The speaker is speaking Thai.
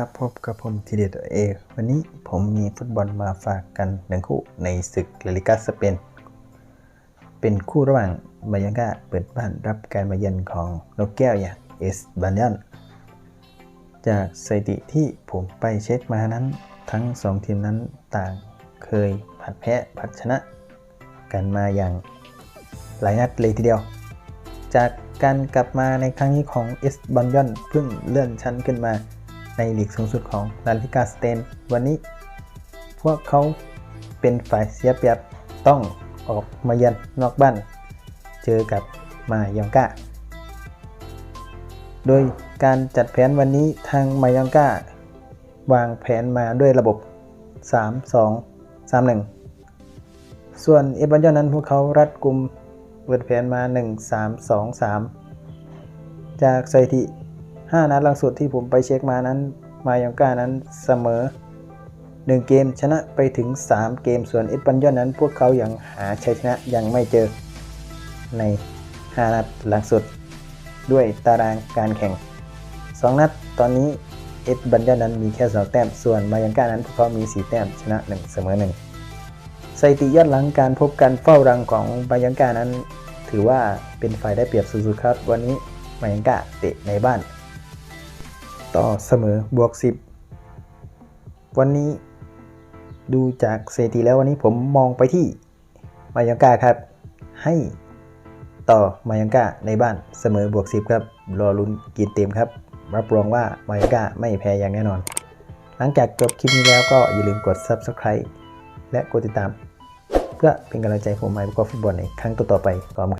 ครับ พบกับผมทีเด็ดเอวันนี้ผมมีฟุตบอลมาฝากกันหนึ่งคู่ในศึกลาลิกาสเปน เป็นคู่ระหว่างบายังกาเปิดบ้านรับการมาเยือนของนกแก้วอย่างเอสบันยอนจากสถิติที่ผมไปเช็คมานั้น ทั้งสองทีมนั้นต่างเคยผัดแพ้ผัดชนะ กันมาอย่างหลายนัดเลยทีเดียว จากการกลับมาในครั้งนี้ของเอสบันยอนเพิ่งเลื่อนชั้นขึ้นมา ในลีกสูงสุดของลาลิกาสเปนวันนี้ พวกเขาเป็นฝ่ายเสียเปรียบต้องออกมาเยือนนอกบ้าน เจอกับมายองกาโดยการจัดแผนวันนี้ทางมายองกาวางแผนมาด้วยระบบ 3 2 3 1 ส่วนเอบันยอนนั้นพวกเขารัดกลุ่มเปิดแผนมา 1 3 2 3 จากสถิติ 5 นัดล่าสุดที่ผมไปเช็คมานั้น มายองกานั้นเสมอ 1 เกมชนะไปถึง 3 เกมส่วนเอสปันยอนนั้น พวกเขายังหาชัยชนะยังไม่เจอ ใน 5 นัดหลังสุด ด้วยตารางการแข่ง 2 นัดตอนนี้เอสบันยอนนั้นมีแค่ 2 แต้ม ส่วนมายังกานั้นพวกเขามี 4 แต้มชนะ 1 เสมอ 1 สถิติย้อนหลังการพบกันเฝ้ารังของมายังกานั้น ถือว่าเป็นฝ่ายได้เปรียบสุดๆครับ วันนี้มายังกาเตะในบ้าน ต่อเสมอบวก 10 วันนี้ดูจากสถิติแล้ววันนี้ผมมองไปที่มายังกาครับ ให้ต่อมายังกาในบ้านเสมอบวก 10 ครับ รอลุ้นกินเต็มครับ รับรองว่ามายังกาไม่แพ้อย่างแน่นอน หลังจากจบคลิปนี้แล้วก็อย่าลืมกด Subscribe และกดติดตาม เพื่อเป็นกำลังใจผมม่ประกอบฟุตบอลในครั้งต่อๆไปขอบคุณ